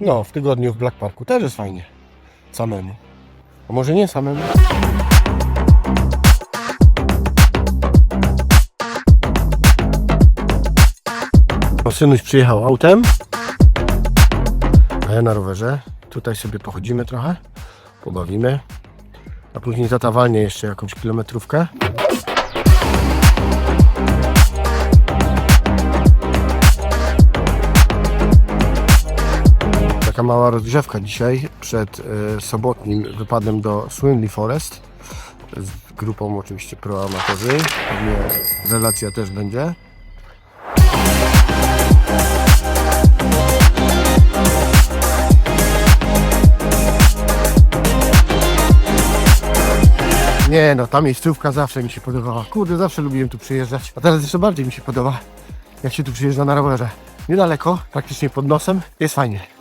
No, w tygodniu w Black Parku też jest fajnie. Samemu. A może nie samemu? No, synuś przyjechał autem, a ja na rowerze. Tutaj sobie pochodzimy trochę, pobawimy, a później tata walnie jeszcze jakąś kilometrówkę. Taka mała rozgrzewka dzisiaj przed e, sobotnim wypadem do Swinley Forest z grupą oczywiście proamatorzy. Pewnie relacja też będzie. Nie no, ta miejscówka zawsze mi się podobała. Kurde, zawsze lubiłem tu przyjeżdżać. A teraz jeszcze bardziej mi się podoba, jak się tu przyjeżdża na rowerze. Niedaleko, praktycznie pod nosem, jest fajnie.